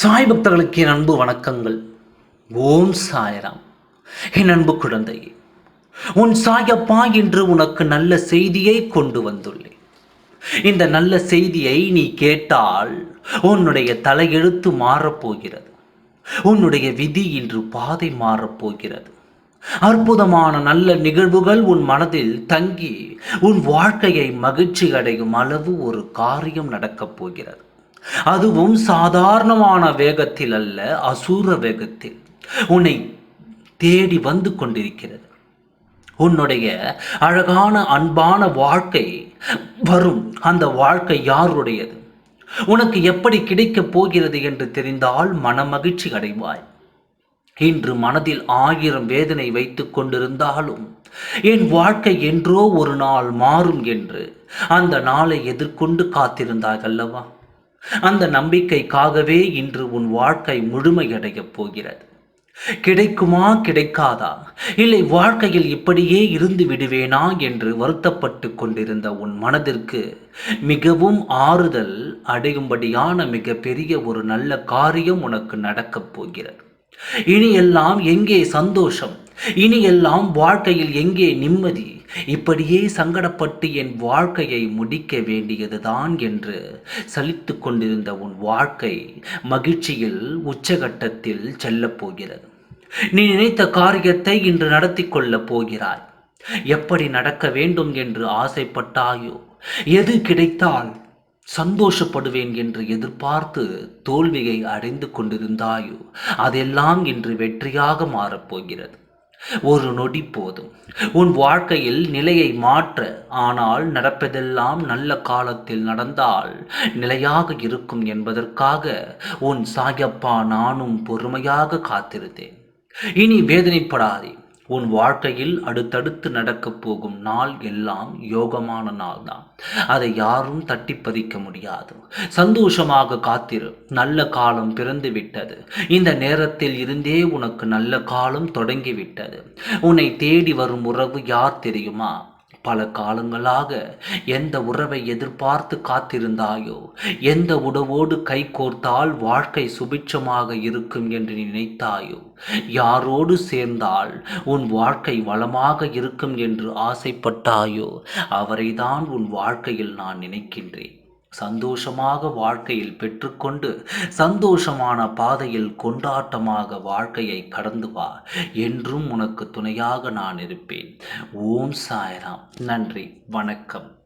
சாய் பக்தர்களுக்கு என் அன்பு வணக்கங்கள். ஓம் சாயராம். என் அன்பு குழந்தையே உன் சாயப்பா என்று உனக்கு நல்ல செய்தியை கொண்டு வந்துள்ளேன். இந்த நல்ல செய்தியை நீ கேட்டால் உன்னுடைய தலையெழுத்து மாறப்போகிறது. உன்னுடைய விதி இன்று பாதை மாறப்போகிறது. அற்புதமான நல்ல நிகழ்வுகள் உன் மனதில் தங்கி உன் வாழ்க்கையை மகிழ்ச்சி அடையும் அளவு ஒரு காரியம் நடக்கப் போகிறது. அதுவும் சாதாரணமான வேகத்தில் அல்ல அசூர வேகத்தில். உன்னை தேடி வந்து கொண்டிருக்கிறது. உன்னுடைய அழகான அன்பான வாழ்க்கை வரும். அந்த வாழ்க்கை யாருடையது? உனக்கு எப்படி கிடைக்கப் போகிறது என்று தெரிந்தால் மனமகிழ்ச்சி அடைவாய். இன்று மனதில் ஆயிரம் வேதனை வைத்துக் கொண்டிருந்தாலும் என் வாழ்க்கை என்றோ ஒரு நாள் மாறும் என்று அந்த நாளை எதிர்கொண்டு காத்திருந்தாய் அல்லவா? அந்த நம்பிக்கைக்காகவே இன்று உன் வாழ்க்கை முழுமையடையப் போகிறது. கிடைக்குமா கிடைக்காதா? இல்லை வாழ்க்கையில் இப்படியே இருந்து விடுவேனா என்று வருத்தப்பட்டு கொண்டிருந்த உன் மனதிற்கு மிகவும் ஆறுதல் அடையும்படியான மிக பெரிய ஒரு நல்ல காரியம் உனக்கு நடக்கப் போகிறது. இனி எல்லாம் எங்கே சந்தோஷம்? இனி எல்லாம் வாழ்க்கையில் எங்கே நிம்மதி? இப்படியே சங்கடப்பட்டு என் வாழ்க்கையை முடிக்க வேண்டியதுதான் என்று சலித்து கொண்டிருந்த உன் வாழ்க்கை மகிழ்ச்சியில் உச்சகட்டத்தில் செல்லப் போகிறது. நீ நினைத்த காரியத்தை இன்று நடத்தி கொள்ளப் போகிறாய். எப்படி நடக்க வேண்டும் என்று ஆசைப்பட்டாயோ? எது கிடைத்தால் சந்தோஷப்படுவேன் என்று எதிர்பார்த்து தோல்வியை அடைந்து கொண்டிருந்தாயோ? அதெல்லாம் இன்று வெற்றியாக மாறப்போகிறது ஒரு நொடி போதும். உன் வாழ்க்கையில் நிலையை மாற்ற ஆனால் நடப்பதெல்லாம் நல்ல காலத்தில் நடந்தால் நிலையாக இருக்கும் என்பதற்காக உன் சாயப்பா நானும் பொறுமையாக காத்திருந்தேன். இனி வேதனைப்படாதே. உன் வாழ்க்கையில் அடுத்தடுத்து நடக்கப் போகும் நாள் எல்லாம் யோகமான நாள் தான் அதை யாரும் தட்டி பதிக்க முடியாது. சந்தோஷமாக காத்திரு. நல்ல காலம் பிறந்து விட்டது இந்த நேரத்தில் இருந்தே உனக்கு நல்ல காலம் தொடங்கிவிட்டது. உன்னை தேடி வரும் உறவு யார் தெரியுமா? பல காலங்களாக எந்த உறவை எதிர்பார்த்து காத்திருந்தாயோ எந்த உடவோடு கை கோர்த்தால் வாழ்க்கை சுபிட்சமாக இருக்கும் என்று நினைத்தாயோ யாரோடு சேர்ந்தால் உன் வாழ்க்கை வளமாக இருக்கும் என்று ஆசைப்பட்டாயோ அவரைதான் உன் வாழ்க்கையில் நான் நினைக்கின்றேன். சந்தோஷமாக வாழ்க்கையில் பெற்றுக்கொண்டு சந்தோஷமான பாதையில் கொண்டாட்டமாக வாழ்க்கையை கடந்து வா. என்றும் உனக்கு துணையாக நான் இருப்பேன். ஓம் சாய்ராம். நன்றி. வணக்கம்.